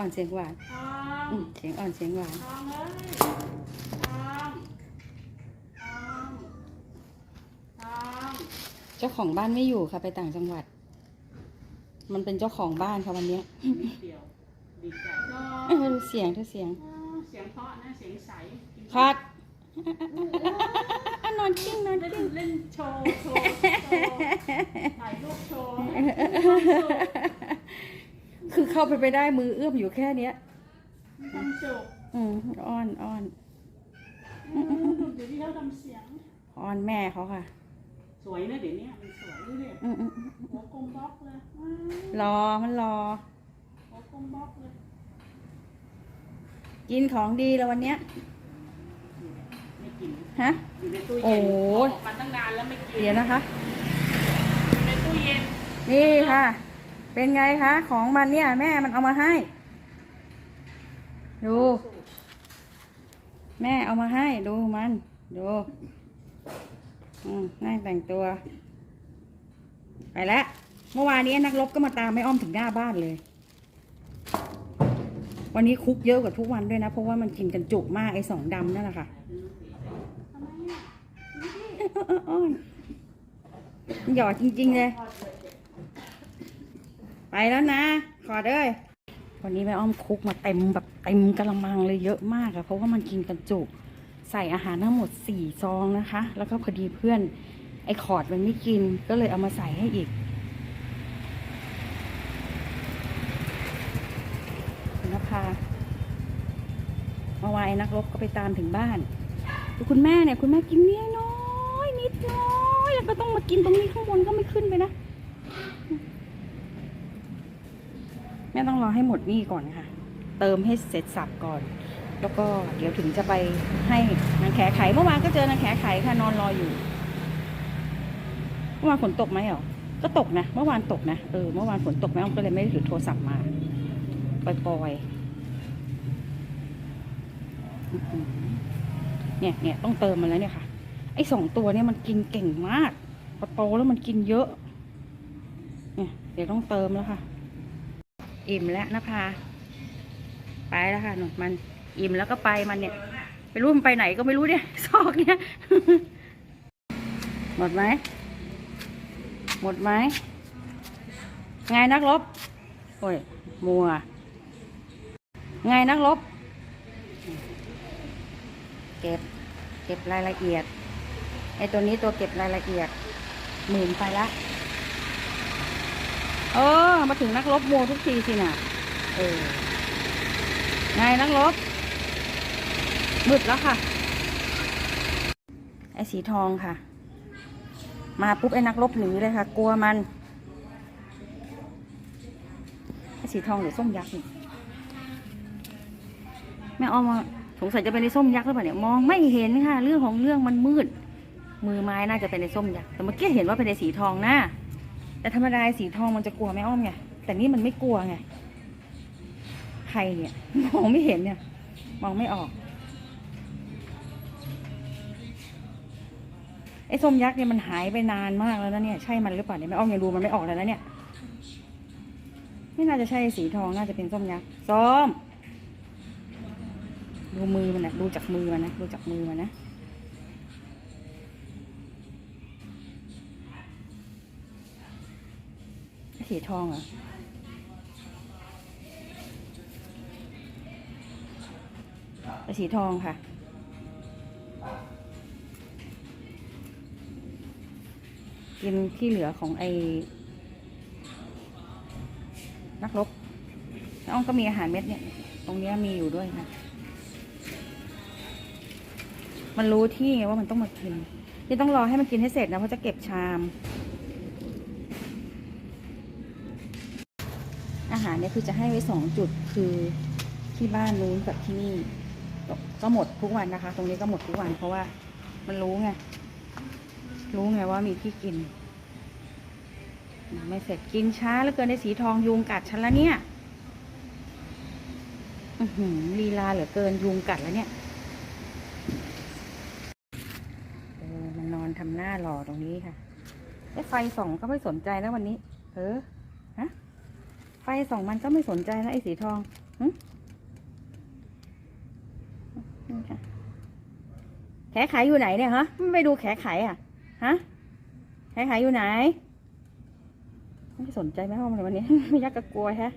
อนเสียงหวานทองอืมเสียงอ่อนเสียงหวานทองเอ้ยทองทองทองเจ้าของบ้านไม่อยู่ค่ะไปต่างจังหวัด มันเป็นเจ้าของบ้านค่ะวันเนี้ยนิดเดียวดีใจทองเออดูเสียงดูเสียงอ๋อเสียงเพราะนะเสียงใสคอดนอนกิ้งนอนเล่นกิ้งเล่นโชว์โชว์โชว์ถ่ายรูปโชว์ คือเข้าไปไปได้มือเอื้อมอยู่แค่เนี้ยมีความสุขอืมอ้อนอ้อนอืมเดี๋ยวที่เขาทำเสียง อ้อนแม่เขาค่ะ สวยนะเดี๋ยวนี้มันสวยเลยเนี่ยอืมอืมอืมหัวกลมบล็อกเลยอืมรอมันรอ หัวกลมบล็อกเลยกินของดีแล้ววันเนี้ยไม่กินฮะ อยู่ในตู้โอ้เย็นโห ออกมาตั้งนานแล้วไม่กินเดี๋ยวนะคะ อยู่ในตู้เย็นนี่ค่ะ เป็นไงคะ ของมันเนี่ย แม่มันเอามาให้ ดู แม่เอามาให้ดูมัน ดูอืมนั่งแต่งตัว ไปแล้วเมื่อวานนี้นักรบก็มาตามไม่อ้อมถึงหน้าบ้านเลย วันนี้คุกเยอะกว่าทุกวันด้วยนะ เพราะว่ามันกินกันจุมากไอ้สองดำนั่นแหละค่ะทำไมอะอ้อนหยอดจริง ๆ เลย ไปแล้วนะ ขอเด้ยวันนี้แม่อ้อมคุกมาเต็มแบบเต็มกระมังเลยเยอะมากอะเพราะว่ามันกินกันจุใส่อาหารทั้งหมดสี่ซองนะคะ แล้วก็พอดีเพื่อน ไอ้ขอดมันไม่กินก็เลยเอามาใส่ให้อีกนภาเมื่อวานนักรบก็ไปตามถึงบ้านดูคุณแม่เนี่ยคุณแม่กินเนี้ยน้อยนิดน้อยแล้วก็ต้องมากินตรงนี้ข้างบนก็ไม่ขึ้นไปนะ แม่ต้องรอให้หมดหนี้ก่อนค่ะ เติมให้เสร็จสับก่อน แล้วก็เดี๋ยวถึงจะไปให้นางแขไขเมื่อวานก็เจอนางแขไขค่ะนอนรออยู่เมื่อวานฝนตกไหมเหรอก็ตกนะเมื่อวานตกนะเออเมื่อวานฝนตกแม่อ้อมก็เลยไม่ได้ถือโทรศัพท์มาปล่อยๆเนี่ยเนี่ยต้องเติมมันแล้วเนี่ยค่ะไอ้สองตัวเนี่ยมันกินเก่งมากพอโตแล้วมันกินเยอะ เนี่ย เดี๋ยวต้องเติมแล้วค่ะ อิ่มแล้วนภาไปแล้วค่ะหนดมันอิ่มแล้วก็ไปมันเนี่ย ไปรู้มันไปไหนก็ไม่รู้เนี่ยซอกเนี่ยหมดไหมหมดไหมไงนักรบโอ้ยมัวไงนักรบเก็บเก็บรายละเอียดไอ้ตัวนี้ตัวเก็บรายละเอียดหมื่นไปละ เออ มาถึงนักรบโมทุกทีสินะเออไงนักรบมืดแล้วค่ะ ไอ้สีทองค่ะ มาปุ๊บไอ้นักรบหนีเลยค่ะ กลัวมัน ไอ้สีทองหรือส้มยักษ์นี่แม่อ้อมสงสัยจะเป็นไอ้ส้มยักษ์หรือเปล่าเนี่ยมองไม่เห็นค่ะ เรื่องของเรื่องมันมืด มือไม้น่าจะเป็นไอ้ส้มยักษ์แต่เมื่อกี้เห็นว่าเป็นไอ้สีทองนะ แต่ธรรมดาสีทองมันจะกลัวแม่อ้อมไง แต่นี่มันไม่กลัวไง ใครเนี่ย มองไม่เห็นเนี่ย มองไม่ออก ไอ้ส้มยักษ์เนี่ยมันหายไปนานมากแล้วนะเนี่ย ใช่มันหรือเปล่าเนี่ยแม่อ้อมยังดูมันไม่ออกเลยนะเนี่ย ไม่น่าจะใช่สีทอง น่าจะเป็นส้มยักษ์ ส้ม ดูมือมันนะดูจากมือมันนะ ดูจากมือมันนะ สีทองเหรอสีทองค่ะ กินที่เหลือของไอ้นักรบน้องก็มีอาหารเม็ดเนี่ย ตรงนี้มีอยู่ด้วยค่ะ มันรู้ที่ไงว่ามันต้องมากินนี่ต้องรอให้มันกินให้เสร็จนะเพราะจะเก็บชาม อา หารเนี่ยคือจะให้ไว้สองจุดคือที่บ้านนู้นกับที่นี่ ก็หมดทุกวันนะคะ ตรงนี้ก็หมดทุกวัน เพราะว่ามันรู้ไงรู้ไงว่ามีที่กิน ไม่เสร็จกินช้าแล้วเกินในสีทองยุงกัดฉันแล้วเนี่ยอือหือลีลาเหลือเกินยุงกัดแล้วเนี่ยเออมันนอนทำหน้ารอตรงนี้ค่ะไอ้ไฟส่องก็ไม่สนใจแล้ววันนี้ เออ ฮะ ไฟสองมันก็ไม่สนใจนะไอ้สีทองหึนี่ค่ะแขายอยู่ไหนเนี่ยฮะไม่ไปดูแขไขอะ ฮะ แขไขอยู่ไหน ไม่สนใจแม่ห้องเลยวันนี้ไม่ยักกะกลัวแฮะ